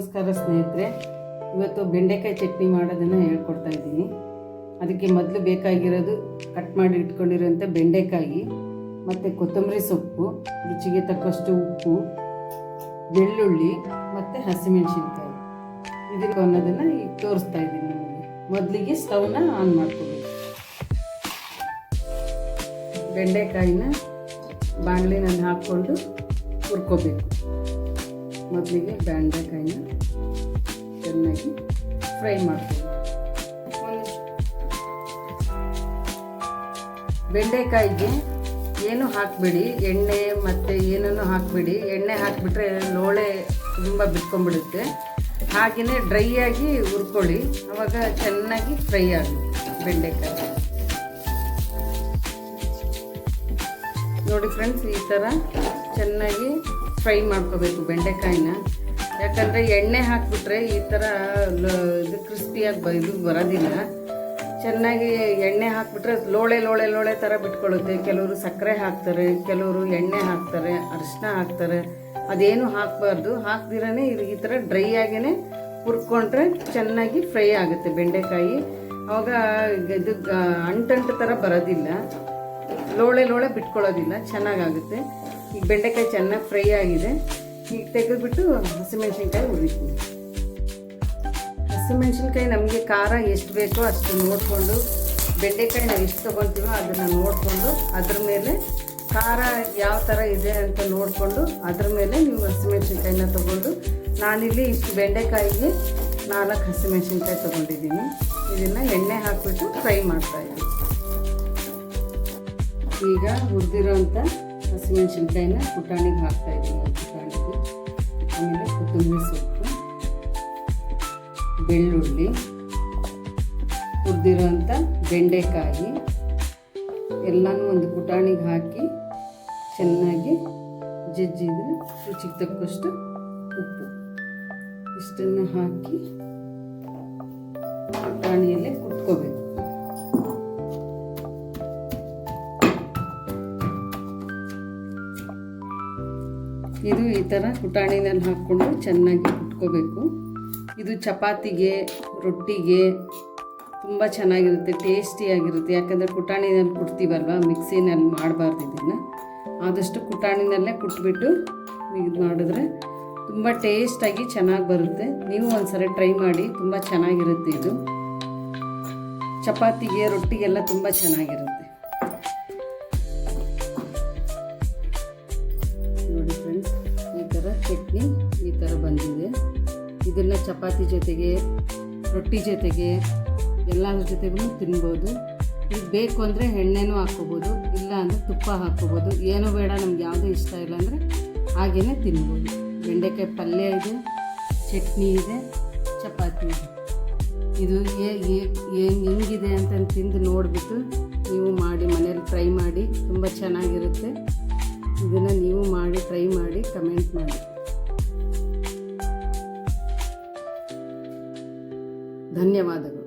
ನಮಸ್ಕಾರ ಸ್ನೇಹಿತರೆ, ಇವತ್ತು ಬೆಂಡೆಕಾಯಿ ಚಟ್ನಿ ಮಾಡೋದನ್ನು ಹೇಳ್ಕೊಡ್ತಾ ಇದ್ದೀನಿ. ಅದಕ್ಕೆ ಮೊದಲು ಬೇಕಾಗಿರೋದು ಕಟ್ ಮಾಡಿ ಇಟ್ಕೊಂಡಿರೋಂಥ ಬೆಂಡೆಕಾಯಿ, ಮತ್ತು ಕೊತ್ತಂಬರಿ ಸೊಪ್ಪು, ರುಚಿಗೆ ತಕ್ಕಷ್ಟು ಉಪ್ಪು, ಬೆಳ್ಳುಳ್ಳಿ, ಮತ್ತು ಹಸಿಮೆಣಸಿನ್ಕಾಯಿ. ಇದಕ್ಕೆ ಅನ್ನೋದನ್ನು ಈಗ ತೋರಿಸ್ತಾ ಇದ್ದೀನಿ ನಿಮಗೆ. ಮೊದಲಿಗೆ ಸ್ಟವ್ನ ಆನ್ ಮಾಡ್ಕೋಬೇಕು ಬೆಂಡೆಕಾಯಿನ ಬಾಣಲಿನಲ್ಲಿ ಹಾಕ್ಕೊಂಡು ಹುರ್ಕೋಬೇಕು. ಮೊದಲಿಗೆ ಬೆಂಡೆಕಾಯಿನ ಚೆನ್ನಾಗಿ ಫ್ರೈ ಮಾಡ್ತೀವಿ. ಬೆಂಡೆಕಾಯಿಗೆ ಏನು ಹಾಕಬೇಡಿ, ಎಣ್ಣೆ ಮತ್ತು ಏನನ್ನು ಹಾಕಬೇಡಿ. ಎಣ್ಣೆ ಹಾಕಿಬಿಟ್ರೆ ಲೋಳೆ ತುಂಬ ಬಿಟ್ಕೊಂಡ್ಬಿಡುತ್ತೆ ಹಾಗೆಯೇ ಡ್ರೈ ಆಗಿ ಹುರ್ಕೊಳ್ಳಿ. ಆವಾಗ ಚೆನ್ನಾಗಿ ಫ್ರೈ ಆಗುತ್ತೆ ಬೆಂಡೆಕಾಯಿ. ನೋಡಿ ಫ್ರೆಂಡ್ಸ್, ಈ ಥರ ಚೆನ್ನಾಗಿ ಫ್ರೈ ಮಾಡ್ಕೋಬೇಕು ಬೆಂಡೆಕಾಯಿನ. ಯಾಕಂದರೆ ಎಣ್ಣೆ ಹಾಕಿಬಿಟ್ರೆ ಈ ಥರ ಇದು ಕ್ರಿಸ್ಪಿಯಾಗಿ ಇದು ಬರೋದಿಲ್ಲ. ಚೆನ್ನಾಗಿ ಎಣ್ಣೆ ಹಾಕಿಬಿಟ್ರೆ ಲೋಳೆ ಲೋಳೆ ಲೋಳೆ ಥರ ಬಿಟ್ಕೊಳ್ಳುತ್ತೆ. ಕೆಲವರು ಸಕ್ಕರೆ ಹಾಕ್ತಾರೆ, ಕೆಲವರು ಎಣ್ಣೆ ಹಾಕ್ತಾರೆ ಅರಿಶಿನ ಹಾಕ್ತಾರೆ. ಅದೇನು ಹಾಕಬಾರ್ದು. ಹಾಕ್ದಿರೇ ಇದು ಈ ಥರ ಡ್ರೈ ಆಗಿನೇ ಹುರ್ಕೊಂಡ್ರೆ ಚೆನ್ನಾಗಿ ಫ್ರೈ ಆಗುತ್ತೆ ಬೆಂಡೆಕಾಯಿ. ಅವಾಗ ಇದು ಅಂಟಂಟು ಥರ ಬರೋದಿಲ್ಲ. ಲೋಳೆ ಲೋಳೆ ಬಿಟ್ಕೊಳ್ಳೋದಿಲ್ಲ. ಚೆನ್ನಾಗಾಗುತ್ತೆ. ಈಗ ಬೆಂಡೆಕಾಯಿ ಚೆನ್ನಾಗಿ ಫ್ರೈ ಆಗಿದೆ. ಈಗ ತೆಗೆದುಬಿಟ್ಟು ಹಸಿಮೆಣ್ಸಿನ್ಕಾಯಿ ಹುರಿತೀನಿ. ಹಸಿಮೆಣ್ಸಿನ್ಕಾಯಿ ನಮಗೆ ಖಾರ ಎಷ್ಟು ಬೇಕೋ ಅಷ್ಟು ನೋಡಿಕೊಂಡು, ಬೆಂಡೆಕಾಯಿ ನಾವು ಎಷ್ಟು ತೊಗೊಳ್ತೀವೋ ಅದನ್ನು ನೋಡಿಕೊಂಡು, ಅದ್ರ ಮೇಲೆ ಖಾರ ಯಾವ ಥರ ಇದೆ ಅಂತ ನೋಡಿಕೊಂಡು, ಅದ್ರ ಮೇಲೆ ನೀವು ಹಸಿಮೆಣ್ಸಿನ್ಕಾಯಿನ ತೊಗೊಂಡು, ನಾನಿಲ್ಲಿ ಇಷ್ಟು ಬೆಂಡೆಕಾಯಿಗೆ ನಾಲ್ಕು ಹಸಿಮೆಣ್ಸಿನ್ಕಾಯಿ ತೊಗೊಂಡಿದ್ದೀನಿ. ಇದನ್ನು ಎಣ್ಣೆ ಹಾಕಿಬಿಟ್ಟು ಫ್ರೈ ಮಾಡ್ತಾಯಿದ್ದೀನಿ ಈಗ ಹುರಿದಿರೋಂಥ ಹಸಿಮೆಣಸಿನ್ಕಾಯಿನ ಪುಟಾಣಿಗೆ ಹಾಕ್ತಾ ಇದ್ದೀನಿ. ಪುಟಾಣಿಗೆ. ಆಮೇಲೆ ಕೊತ್ತಂಬರಿ ಸೊಪ್ಪು, ಬೆಳ್ಳುಳ್ಳಿ ಹುರಿದಿರೋಂಥ ಬೆಂಡೆಕಾಯಿ, ಎಲ್ಲನೂ ಒಂದು ಪುಟಾಣಿಗೆ ಹಾಕಿ ಚೆನ್ನಾಗಿ ಜಜ್ಜಿದ್ರೆ ರುಚಿಗೆ ತಕ್ಕಷ್ಟು ಉಪ್ಪು. ಇಷ್ಟನ್ನು ಹಾಕಿ ಪುಟಾಣಿಯಲ್ಲೇ ಕುಟ್ಕೋಬೇಕು. ಇದು ಈ ಥರ ಪುಟಾಣಿನಲ್ಲಿ ಹಾಕ್ಕೊಂಡು ಚೆನ್ನಾಗಿ ಕುಟ್ಕೋಬೇಕು. ಇದು ಚಪಾತಿಗೆ, ರೊಟ್ಟಿಗೆ ತುಂಬ ಚೆನ್ನಾಗಿರುತ್ತೆ ಟೇಸ್ಟಿಯಾಗಿರುತ್ತೆ ಯಾಕಂದರೆ ಪುಟಾಣಿನಲ್ಲಿ ಕುಟ್ತೀವಲ್ವ, ಮಿಕ್ಸಿನಲ್ಲಿ ಮಾಡಬಾರ್ದು ಇದನ್ನು. ಆದಷ್ಟು ಕುಟಾಣಿನಲ್ಲೇ ಕುಟ್ಬಿಟ್ಟು ಇದು ಮಾಡಿದ್ರೆ ತುಂಬ ಟೇಸ್ಟಾಗಿ ಚೆನ್ನಾಗಿ ಬರುತ್ತೆ. ನೀವು ಒಂದ್ಸರಿ ಟ್ರೈ ಮಾಡಿ, ತುಂಬ ಚೆನ್ನಾಗಿರುತ್ತೆ ಇದು. ಚಪಾತಿಗೆ, ರೊಟ್ಟಿಗೆಲ್ಲ ತುಂಬ ಚೆನ್ನಾಗಿರುತ್ತೆ. ಇದನ್ನು ಚಪಾತಿ ಜೊತೆಗೆ, ರೊಟ್ಟಿ ಜೊತೆಗೆ, ಎಲ್ಲದ್ರ ಜೊತೆಗೂ ತಿನ್ಬೋದು. ಇದು ಬೇಕು ಅಂದರೆ ಎಣ್ಣೆನೂ ಹಾಕ್ಕೋಬೋದು, ಇಲ್ಲ ಅಂದರೆ ತುಪ್ಪ ಹಾಕ್ಕೋಬೋದು. ಏನೂ ಬೇಡ, ನಮ್ಗೆ ಯಾವುದೂ ಇಷ್ಟ ಇಲ್ಲ ಅಂದರೆ ಹಾಗೇ ತಿನ್ಬೋದು. ಬೆಂಡೆಕಾಯಿ ಪಲ್ಯ ಇದೆ, ಚಟ್ನಿ ಇದೆ, ಚಪಾತಿ ಇದೆ. ಇದು ಏನು ಹೆಂಗಿದೆ ಅಂತ ತಿಂದು ನೋಡಿಬಿಟ್ಟು ನೀವು ಮಾಡಿ, ಮನೇಲಿ ಟ್ರೈ ಮಾಡಿ, ತುಂಬ ಚೆನ್ನಾಗಿರುತ್ತೆ. ಇದನ್ನು ನೀವು ಮಾಡಿ, ಟ್ರೈ ಮಾಡಿ, ಕಮೆಂಟ್ ಮಾಡಿ. ಧನ್ಯವಾದಗಳು.